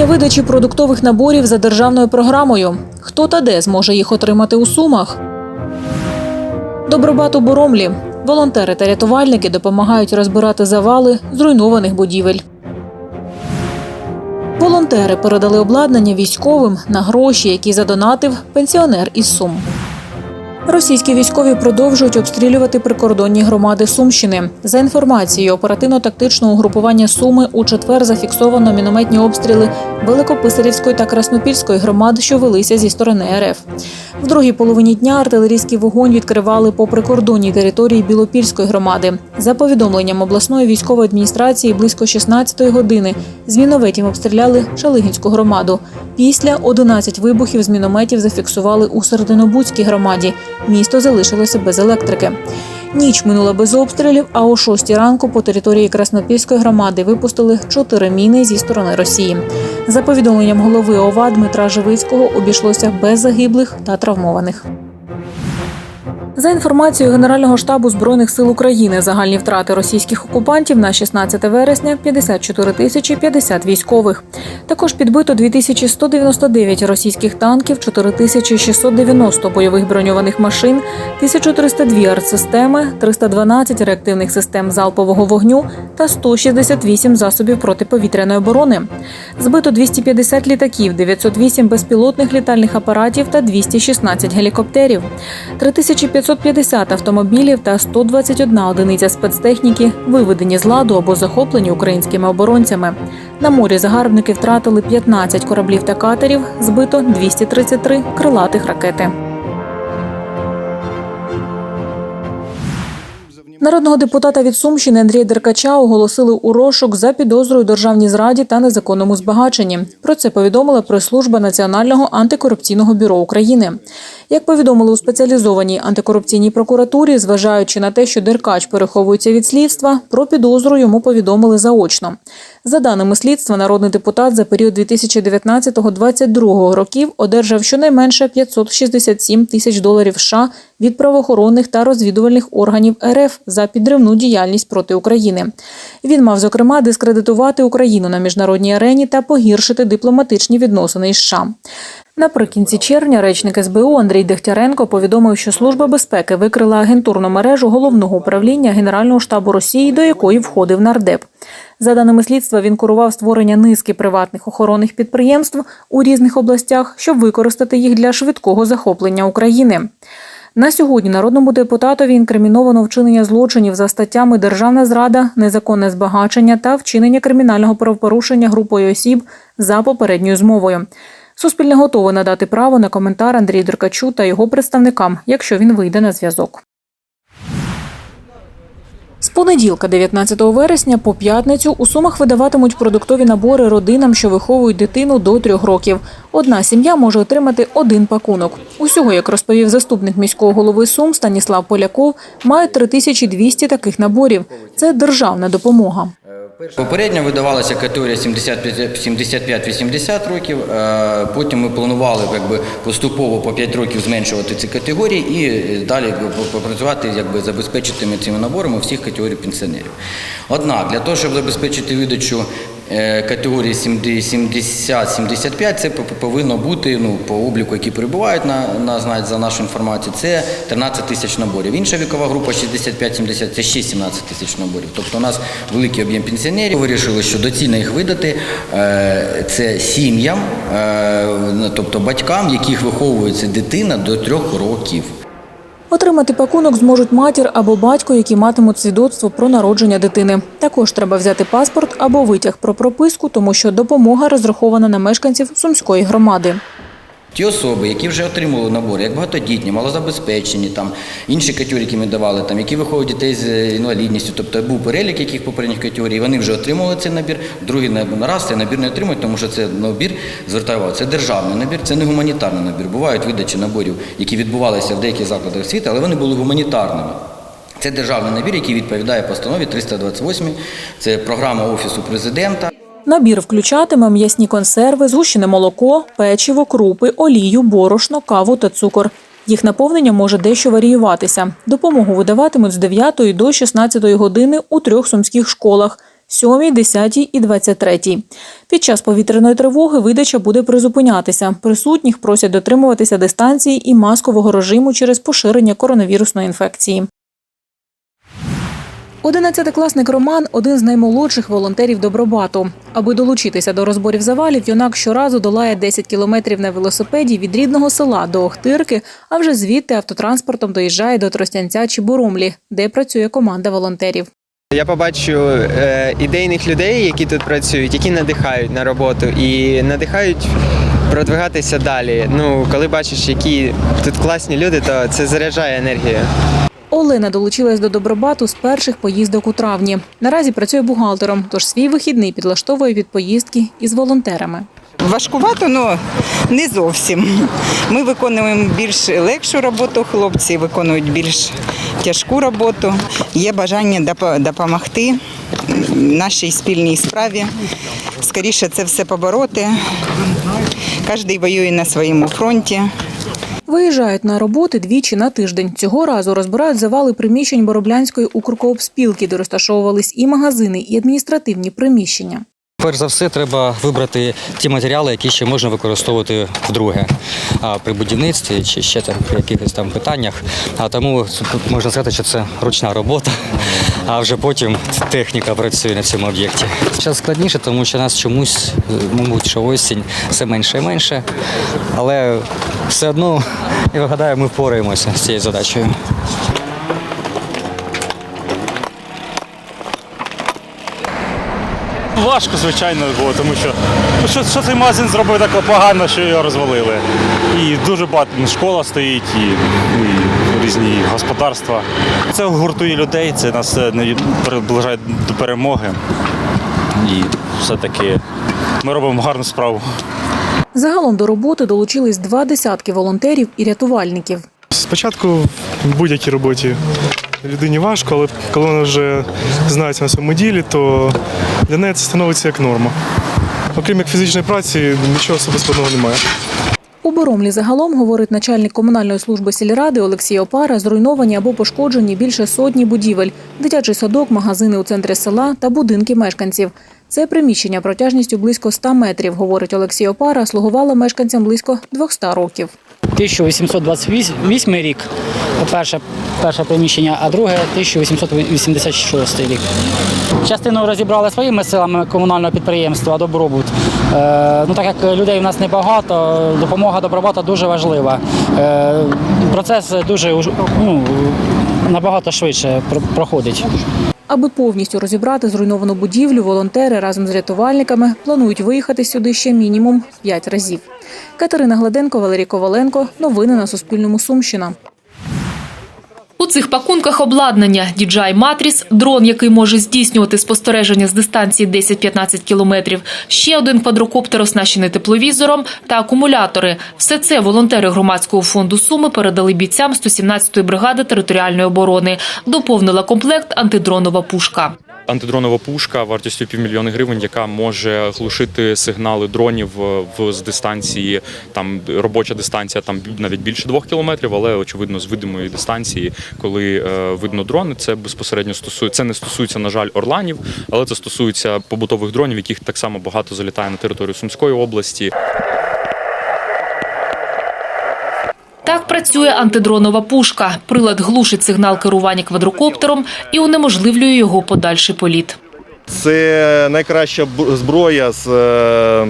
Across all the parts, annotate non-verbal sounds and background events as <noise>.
Посилення видачі продуктових наборів за державною програмою. Хто та де зможе їх отримати у сумах? Добробат у Боромлі. Волонтери та рятувальники допомагають розбирати завали зруйнованих будівель. Волонтери передали обладнання військовим на гроші, які задонатив пенсіонер із Сум. Російські військові продовжують обстрілювати прикордонні громади Сумщини. За інформацією оперативно-тактичного угрупування Суми у четвер зафіксовано мінометні обстріли Великописарівської та Краснопільської громад, що велися зі сторони РФ. В другій половині дня артилерійський вогонь відкривали по прикордонній території Білопільської громади. За повідомленням обласної військової адміністрації, близько 16-ї години з мінометів обстріляли Шалигінську громаду. Після 11 вибухів з мінометів зафіксували у Серединобудській громаді. Місто залишилося без електрики. Ніч минула без обстрілів, а о 6 ранку по території Краснопільської громади випустили чотири міни зі сторони Росії. За повідомленням голови ОВА Дмитра Живицького, обійшлося без загиблих та травмованих. За інформацією Генерального штабу збройних сил України, загальні втрати російських окупантів на 16 вересня 54 тисячі 50 військових. Також підбито 2199 російських танків, 4690 бойових броньованих машин, 1302 артсистеми, 312 реактивних систем залпового вогню та 168 засобів протиповітряної оборони. Збито 250 літаків, 908 безпілотних літальних апаратів та 216 гелікоптерів. 3550 автомобілів та 121 одиниця спецтехніки виведені з ладу або захоплені українськими оборонцями. На морі загарбники втратили 15 кораблів та катерів, збито 233 крилатих ракети. Народного депутата від Сумщини Андрія Деркача оголосили у розшук за підозрою державній зраді та незаконному збагаченні. Про це повідомила прес-служба Національного антикорупційного бюро України. Як повідомили у спеціалізованій антикорупційній прокуратурі, зважаючи на те, що Деркач переховується від слідства, про підозру йому повідомили заочно. За даними слідства, народний депутат за період 2019-2022 років одержав щонайменше 567 тисяч доларів США від правоохоронних та розвідувальних органів РФ за підривну діяльність проти України. Він мав зокрема дискредитувати Україну на міжнародній арені та погіршити дипломатичні відносини із США. Наприкінці червня речник СБУ Андрій Дегтяренко повідомив, що Служба безпеки викрила агентурну мережу головного управління Генерального штабу Росії, до якої входив нардеп. За даними слідства, він курував створення низки приватних охоронних підприємств у різних областях, щоб використати їх для швидкого захоплення України. На сьогодні народному депутатові інкриміновано вчинення злочинів за статтями Державна зрада, незаконне збагачення та вчинення кримінального правопорушення групою осіб за попередньою змовою. Суспільне готове надати право на коментар Андрію Деркачу та його представникам, якщо він вийде на зв'язок. З понеділка, 19 вересня, по п'ятницю у Сумах видаватимуть продуктові набори родинам, що виховують дитину до трьох років. Одна сім'я може отримати один пакунок. Усього, як розповів заступник міського голови Сум Станіслав Поляков, має 3200 таких наборів. Це державна допомога. Попередньо видавалася категорія 75-80 років. е, Потім ми планували якби, поступово по 5 років зменшувати ці категорії і далі попрацювати, якби, забезпечити цими наборами всіх категорій пенсіонерів. Однак для того, щоб забезпечити видачу е, категорії 70-75, це повинно бути ну, по обліку, які перебувають на, на знають за нашу інформацію, це 13 тисяч наборів. Інша вікова група 65-70 це ще 17 тисяч наборів. Тобто у нас великий об'єм пенсіонерів. Вирішили, що доцільно їх видати е, це сім'ям, е, тобто батькам, яких виховується дитина до трьох років. Отримати пакунок зможуть матір або батько, які матимуть свідоцтво про народження дитини. Також треба взяти паспорт або витяг про прописку, тому що допомога розрахована на мешканців сумської громади. Ті особи, які вже отримали набори, як багатодітні, малозабезпечені, там інші категорії, які ми давали, там які виховують дітей з інвалідністю, тобто був перелік яких попередніх категорій, вони вже отримали цей набір. Другий набір- раз цей набір не отримують, тому що це набір звертаю увагу, це державний набір, це не гуманітарний набір. Бувають видачі наборів, які відбувалися в деяких закладах освіти, але вони були гуманітарними. Це державний набір, який відповідає постанові 328, це програма Офісу президента. Набір включатиме м'ясні консерви, згущене молоко, печиво, крупи, олію, борошно, каву та цукор. Їх наповнення може дещо варіюватися. Допомогу видаватимуть з 9 до 16 години у трьох сумських школах. 7, 10 і 23. Під час повітряної тривоги видача буде призупинятися. Присутніх просять дотримуватися дистанції і маскового режиму через поширення коронавірусної інфекції. Одинадцятикласник Роман один з наймолодших волонтерів Добробату. Аби долучитися до розборів завалів, юнак щоразу долає 10 кілометрів на велосипеді від рідного села до Охтирки, а вже звідти автотранспортом доїжджає до Тростянця чи Буромлі, де працює команда волонтерів. Я побачу е, ідейних людей, які тут працюють, які надихають на роботу і надихають продвигатися далі. Ну, коли бачиш, які тут класні люди, то це заряджає енергію. Олена долучилась до Добробату з перших поїздок у травні. Наразі працює бухгалтером, тож свій вихідний підлаштовує від поїздки із волонтерами. Важкувато, але не зовсім. Ми виконуємо більш легшу роботу, хлопці виконують більш тяжку роботу. Є бажання допомогти нашій спільній справі. Скоріше це все побороти. Кожен воює на своєму фронті. Виїжджають на роботи двічі на тиждень. Цього разу розбирають завали приміщень Бороблянської укркоопспілки, де розташовувались і магазини, і адміністративні приміщення. Перш за все, треба вибрати ті матеріали, які ще можна використовувати вдруге при будівництві чи ще там при якихось там питаннях. А тому можна сказати, що це ручна робота, а вже потім техніка працює на цьому об'єкті. Зараз складніше, тому що нас чомусь, мабуть, що осінь все менше і менше, але все одно я гадаю, ми впораємося з цією задачею. Важко, звичайно, було, тому що, ну, що, що цей магазин зробив так погано, що його розвалили. І дуже багато ну, школа стоїть, і, ну, і різні господарства. Це гуртує людей, це нас не приближає до перемоги. І все-таки ми робимо гарну справу. Загалом до роботи долучились два десятки волонтерів і рятувальників. Спочатку в будь-якій роботі людині важко, але коли вона вже знається на своєму ділі, то для неї це становиться як норма. Окрім як фізичної праці, нічого складного немає. У Боромлі загалом, говорить начальник комунальної служби сільради Олексій Опара, зруйновані або пошкоджені більше сотні будівель, дитячий садок, магазини у центрі села та будинки мешканців. Це приміщення протяжністю близько 100 метрів, говорить Олексій Опара, слугувало мешканцям близько 200 років. 1828 рік, перше, перше приміщення, а друге 1886 рік. Частину розібрали своїми силами комунального підприємства Добробут. Е, ну, так як людей в нас небагато, допомога добробата дуже важлива. Е, процес дуже ну, набагато швидше про- проходить. Аби повністю розібрати зруйновану будівлю, волонтери разом з рятувальниками планують виїхати сюди ще мінімум п'ять разів. Катерина Гладенко, Валерій Коваленко. Новини на Суспільному. Сумщина. У цих пакунках обладнання DJI Matrix, дрон, який може здійснювати спостереження з дистанції 10-15 кілометрів, ще один квадрокоптер, оснащений тепловізором та акумулятори. Все це волонтери громадського фонду Суми передали бійцям 117-ї бригади територіальної оборони. Доповнила комплект антидронова пушка. Антидронова пушка вартістю півмільйона гривень, яка може глушити сигнали дронів е, в з дистанції. Там робоча дистанція там навіть більше двох кілометрів, але очевидно з видимої дистанції, коли е, видно дрони, це безпосередньо стосується. Це не стосується, на жаль, орланів, але це стосується побутових дронів, яких так само багато залітає на територію Сумської області. Так працює антидронова пушка. Прилад глушить сигнал керування квадрокоптером і унеможливлює його подальший політ. Це найкраща зброя з, е,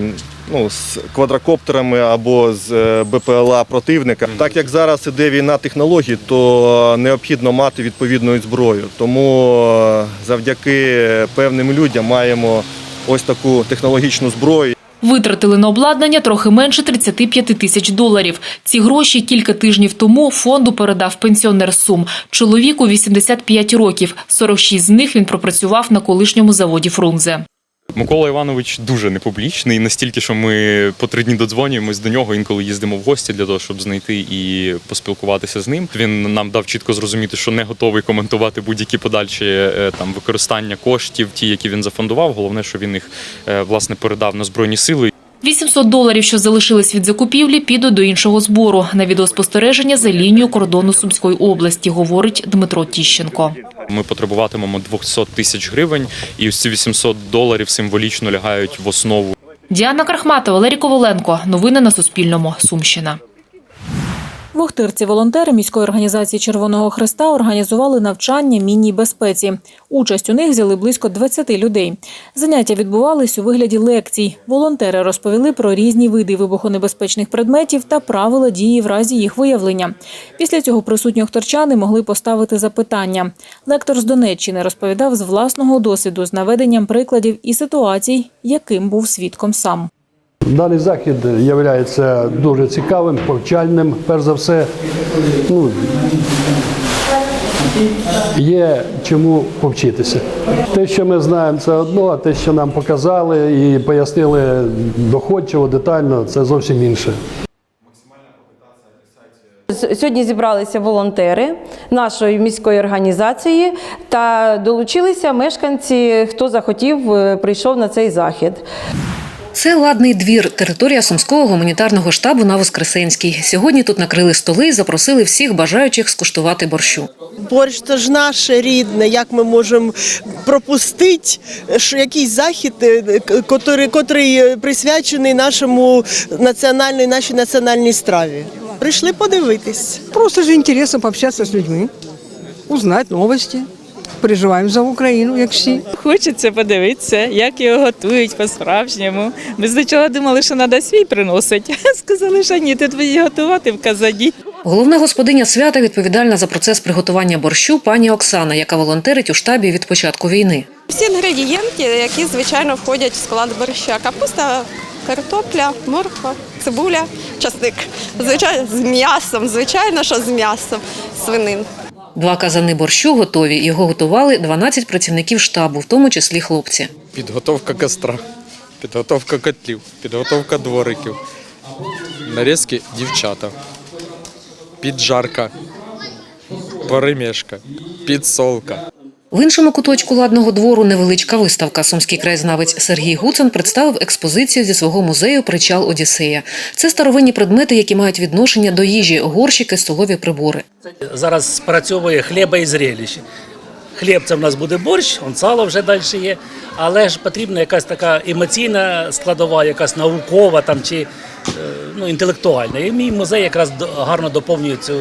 ну, з квадрокоптерами або з е, БПЛА противника. Так як зараз іде війна технологій, то необхідно мати відповідну зброю. Тому е, завдяки певним людям маємо ось таку технологічну зброю. Витратили на обладнання трохи менше 35 тисяч доларів. Ці гроші кілька тижнів тому фонду передав пенсіонер Сум. Чоловіку 85 років. 46 з них він пропрацював на колишньому заводі Фрунзе. Микола Іванович дуже непублічний, настільки, що ми по три дні додзвонюємось до нього, інколи їздимо в гості для того, щоб знайти і поспілкуватися з ним. Він нам дав чітко зрозуміти, що не готовий коментувати будь-які подальші е, там використання коштів, ті, які він зафондував. Головне, що він їх е, власне передав на збройні сили. 800 доларів, що залишились від закупівлі, підуть до іншого збору на відеоспостереження за лінією кордону Сумської області, говорить Дмитро Тіщенко. Ми потребуватимемо 200 тисяч гривень, і ось ці 800 доларів символічно лягають в основу Діана Крахматова, Валерій Коваленко. Новини на Суспільному. Сумщина. В Охтирці волонтери міської організації Червоного Христа організували навчання мінній безпеці. Участь у них взяли близько 20 людей. Заняття відбувались у вигляді лекцій. Волонтери розповіли про різні види вибухонебезпечних предметів та правила дії в разі їх виявлення. Після цього присутні охторчани могли поставити запитання. Лектор з Донеччини розповідав з власного досвіду з наведенням прикладів і ситуацій, яким був свідком сам. Даний захід є дуже цікавим, повчальним, перш за все. Ну, є чому повчитися. Те, що ми знаємо, це одно, а те, що нам показали і пояснили доходчиво, детально, це зовсім інше. Сьогодні зібралися волонтери нашої міської організації та долучилися мешканці, хто захотів, е, прийшов на цей захід. Це ладний двір, територія сумського гуманітарного штабу на Воскресенській. Сьогодні тут накрили столи і запросили всіх бажаючих скуштувати борщу. Борщ це ж наше рідне. Як ми можемо пропустити якийсь захід, е, котрий, котрий е, присвячений нашому національній нашій національній страві? Прийшли подивитись. Просто же интересно пообщаться с людьми, узнать новости. Переживаємо за Україну, як всі. Хочеться подивитися, як його готують по-справжньому. Ми спочатку думали, що треба свій приносити. <laughs> Сказали, що ні, тут будуть готувати в казані. Головна господиня свята відповідальна за процес приготування борщу пані Оксана, яка волонтерить у штабі від початку війни. Всі інгредієнти, які звичайно входять в склад борща: капуста, картопля, морква, цибуля, часник. Звичайно, з м'ясом, звичайно, що з м'ясом свинин. Два казани борщу готові. Його готували 12 працівників штабу, в тому числі хлопці. Підготовка костра, підготовка котлів, підготовка двориків, нарізки дівчата, піджарка, перемішка, підсолка. В іншому куточку ладного двору невеличка виставка. Сумський краєзнавець Сергій Гуцин представив експозицію зі свого музею Причал Одіссея. Це старовинні предмети, які мають відношення до їжі, горщики, столові прибори. Зараз спрацьовує хліба і зрелище. Хліб це в нас буде борщ, он сало вже далі є. Але ж потрібна якась така емоційна складова, якась наукова там чи е, ну, інтелектуальна. І мій музей якраз гарно доповнює цю,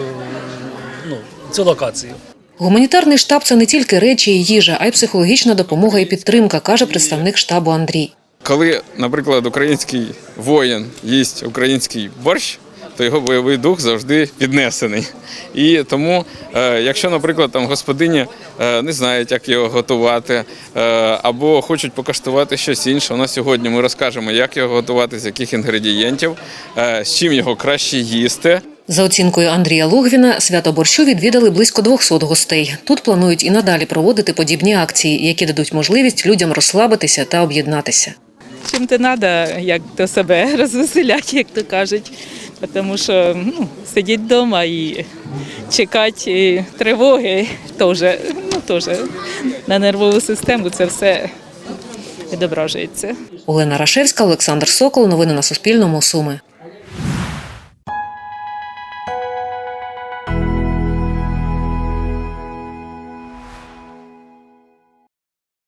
ну, цю локацію. Гуманітарний штаб це не тільки речі і їжа, а й психологічна допомога і підтримка, каже представник штабу Андрій. Коли, наприклад, український воїн їсть український борщ, то його бойовий дух завжди піднесений. І тому, е, якщо, наприклад, там господині е, не знають, як його готувати, е, або хочуть покаштувати щось інше, на сьогодні ми розкажемо, як його готувати, з яких інгредієнтів, з чим його краще їсти. За оцінкою Андрія Логвіна, свято борщу відвідали близько 200 гостей. Тут планують і надалі проводити подібні акції, які дадуть можливість людям розслабитися та об'єднатися. Чим то треба, як то себе <laughs> розвеселяти, як то кажуть. Тому що ну, сидіти вдома і чекати і тривоги теж, ну, теж на нервову систему це все відображується. Олена Рашевська, Олександр Сокол. Новини на Суспільному. Суми.